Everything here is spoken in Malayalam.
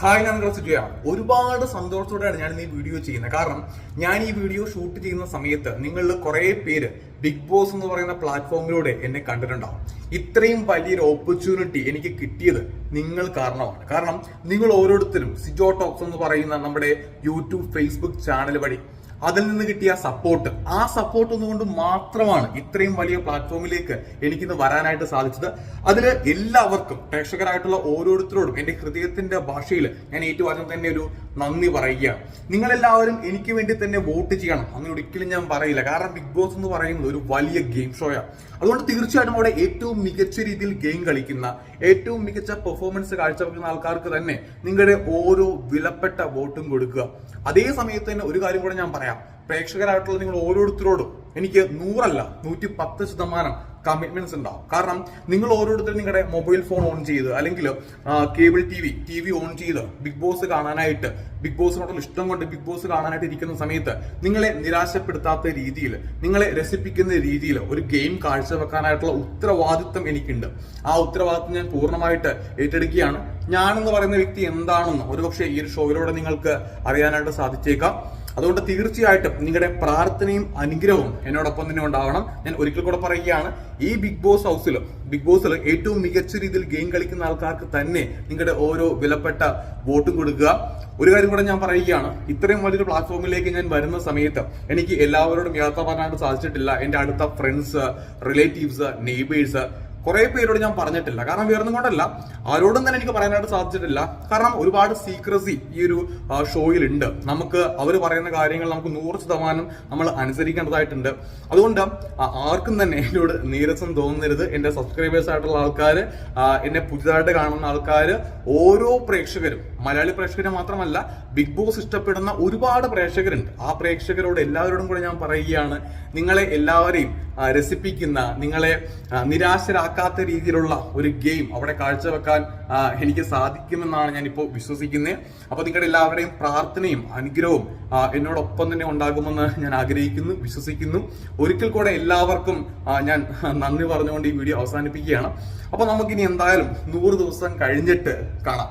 ഹായ് ഞാൻ സുജയ. ഒരുപാട് സന്തോഷത്തോടെയാണ് ഞാൻ ഈ വീഡിയോ ചെയ്യുന്നത്. കാരണം ഞാൻ ഈ വീഡിയോ ഷൂട്ട് ചെയ്യുന്ന സമയത്ത് നിങ്ങളിൽ കുറേ പേര് ബിഗ് ബോസ് എന്ന് പറയുന്ന പ്ലാറ്റ്ഫോമിലൂടെ എന്നെ കണ്ടിട്ടുണ്ടാവും. ഇത്രയും വലിയൊരു ഓപ്പർച്യൂണിറ്റി എനിക്ക് കിട്ടിയത് നിങ്ങൾ കാരണമാണ്. കാരണം നിങ്ങൾ ഓരോരുത്തരും സിജോ ടോക്സ് എന്ന് പറയുന്ന നമ്മുടെ യൂട്യൂബ് ഫേസ്ബുക്ക് ചാനൽ വഴി അതിൽ നിന്ന് കിട്ടിയ സപ്പോർട്ട് ആ സപ്പോർട്ട് ഒന്നുകൊണ്ട് മാത്രമാണ് ഇത്രയും വലിയ പ്ലാറ്റ്ഫോമിലേക്ക് എനിക്കിന്ന് വരാനായിട്ട് സാധിച്ചത്. അതിൽ എല്ലാവർക്കും പ്രേക്ഷകരായിട്ടുള്ള ഓരോരുത്തരോടും എന്റെ ഹൃദയത്തിന്റെ ഭാഷയിൽ ഞാൻ ഏറ്റുവാചം തന്നെ ഒരു നന്ദി പറയുകയാണ്. നിങ്ങളെല്ലാവരും എനിക്ക് വേണ്ടി തന്നെ വോട്ട് ചെയ്യണം. അങ്ങനെ ഒരിക്കലും ഞാൻ പറയില്ല. കാരണം ബിഗ് ബോസ് എന്ന് പറയുന്നത് ഒരു വലിയ ഗെയിം ഷോയാണ് അതുകൊണ്ട് തീർച്ചയായിട്ടും അവിടെ ഏറ്റവും മികച്ച രീതിയിൽ ഗെയിം കളിക്കുന്ന ഏറ്റവും മികച്ച പെർഫോമൻസ് കാഴ്ചവെക്കുന്ന ആൾക്കാർക്ക് തന്നെ നിങ്ങളുടെ ഓരോ വിലപ്പെട്ട വോട്ടും കൊടുക്കുക. അതേ സമയത്ത് തന്നെ ഒരു കാര്യം കൂടെ ഞാൻ പറയാം. പ്രേക്ഷകരായിട്ടുള്ള നിങ്ങൾ ഓരോരുത്തരോടും എനിക്ക് നൂറല്ല നൂറ്റി പത്ത് ശതമാനം കമ്മിറ്റ്മെന്റ്സ് ഉണ്ടാവും. കാരണം നിങ്ങൾ ഓരോരുത്തരും നിങ്ങളുടെ മൊബൈൽ ഫോൺ ഓൺ ചെയ്ത് അല്ലെങ്കിൽ cable T V T V on ചെയ്ത് ബിഗ് ബോസ് കാണാനായിട്ട് ബിഗ് ബോസിനോടുള്ള ഇഷ്ടം കൊണ്ട് ബിഗ് ബോസ് കാണാനായിട്ട് ഇരിക്കുന്ന സമയത്ത് നിങ്ങളെ നിരാശപ്പെടുത്താത്ത രീതിയിൽ നിങ്ങളെ രസിപ്പിക്കുന്ന രീതിയിൽ ഒരു ഗെയിം കാഴ്ചവെക്കാനായിട്ടുള്ള ഉത്തരവാദിത്വം എനിക്കുണ്ട്. ആ ഉത്തരവാദിത്വം ഞാൻ പൂർണമായിട്ട് ഏറ്റെടുക്കുകയാണ്. ഞാനെന്ന് പറയുന്ന വ്യക്തി എന്താണെന്ന് ഒരുപക്ഷെ ഈ ഒരു ഷോയിലൂടെ നിങ്ങൾക്ക് അറിയാനായിട്ട് സാധിച്ചേക്കാം. അതുകൊണ്ട് തീർച്ചയായിട്ടും നിങ്ങളുടെ പ്രാർത്ഥനയും അനുഗ്രഹവും എന്നോടൊപ്പം തന്നെ ഉണ്ടാവണം. ഞാൻ ഒരിക്കൽ കൂടെ പറയുകയാണ് ഈ ബിഗ് ബോസ് ഹൗസിൽ ബിഗ് ബോസിൽ ഏറ്റവും മികച്ച രീതിയിൽ ഗെയിം കളിക്കുന്ന ആൾക്കാർക്ക് തന്നെ നിങ്ങളുടെ ഓരോ വിലപ്പെട്ട വോട്ടും കൊടുക്കുക. ഒരു കാര്യം കൂടെ ഞാൻ പറയുകയാണ് ഇത്രയും വലിയൊരു പ്ലാറ്റ്ഫോമിലേക്ക് ഞാൻ വരുന്ന സമയത്ത് എനിക്ക് എല്ലാവരോടും യാത്ര പറയാനായിട്ട് സാധിച്ചിട്ടില്ല. എന്റെ അടുത്ത ഫ്രണ്ട്സ് റിലേറ്റീവ്സ് നെയ്ബേഴ്സ് കുറെ പേരോട് ഞാൻ പറഞ്ഞിട്ടില്ല. കാരണം വേറൊന്നും കൊണ്ടല്ല. ആരോടും തന്നെ എനിക്ക് പറയാനായിട്ട് സാധിച്ചിട്ടില്ല. കാരണം ഒരുപാട് സീക്രസി ഈ ഒരു ഷോയിൽ ഉണ്ട്. നമുക്ക് അവർ പറയുന്ന കാര്യങ്ങൾ നമുക്ക് നൂറ് ശതമാനം നമ്മൾ അനുസരിക്കേണ്ടതായിട്ടുണ്ട്. അതുകൊണ്ട് ആർക്കും തന്നെ എന്നോട് നീരസം തോന്നരുത്. എന്റെ സബ്സ്ക്രൈബേഴ്സ് ആയിട്ടുള്ള ആൾക്കാർ എന്നെ പുതിയതായിട്ട് കാണുന്ന ആൾക്കാർ ഓരോ പ്രേക്ഷകരും മലയാളി പ്രേക്ഷകരെ മാത്രമല്ല ബിഗ് ബോസ് ഇഷ്ടപ്പെടുന്ന ഒരുപാട് പ്രേക്ഷകരുണ്ട്. ആ പ്രേക്ഷകരോട് എല്ലാവരോടും കൂടെ ഞാൻ പറയുകയാണ്. നിങ്ങളെ എല്ലാവരെയും രസിപ്പിക്കുന്ന നിങ്ങളെ നിരാശരാക്കാത്ത രീതിയിലുള്ള ഒരു ഗെയിം അവിടെ കാഴ്ചവെക്കാൻ എനിക്ക് സാധിക്കുമെന്നാണ് ഞാനിപ്പോൾ വിശ്വസിക്കുന്നത് അപ്പോൾ നിങ്ങളുടെ എല്ലാവരുടെയും പ്രാർത്ഥനയും അനുഗ്രഹവും എന്നോടൊപ്പം തന്നെ ഉണ്ടാകുമെന്ന് ഞാൻ ആഗ്രഹിക്കുന്നു വിശ്വസിക്കുന്നു. ഒരിക്കൽ കൂടെ എല്ലാവർക്കും ഞാൻ നന്ദി പറഞ്ഞുകൊണ്ട് ഈ വീഡിയോ അവസാനിപ്പിക്കുകയാണ്. അപ്പോൾ നമുക്കിനി എന്തായാലും നൂറ് ദിവസം കഴിഞ്ഞിട്ട് കാണാം.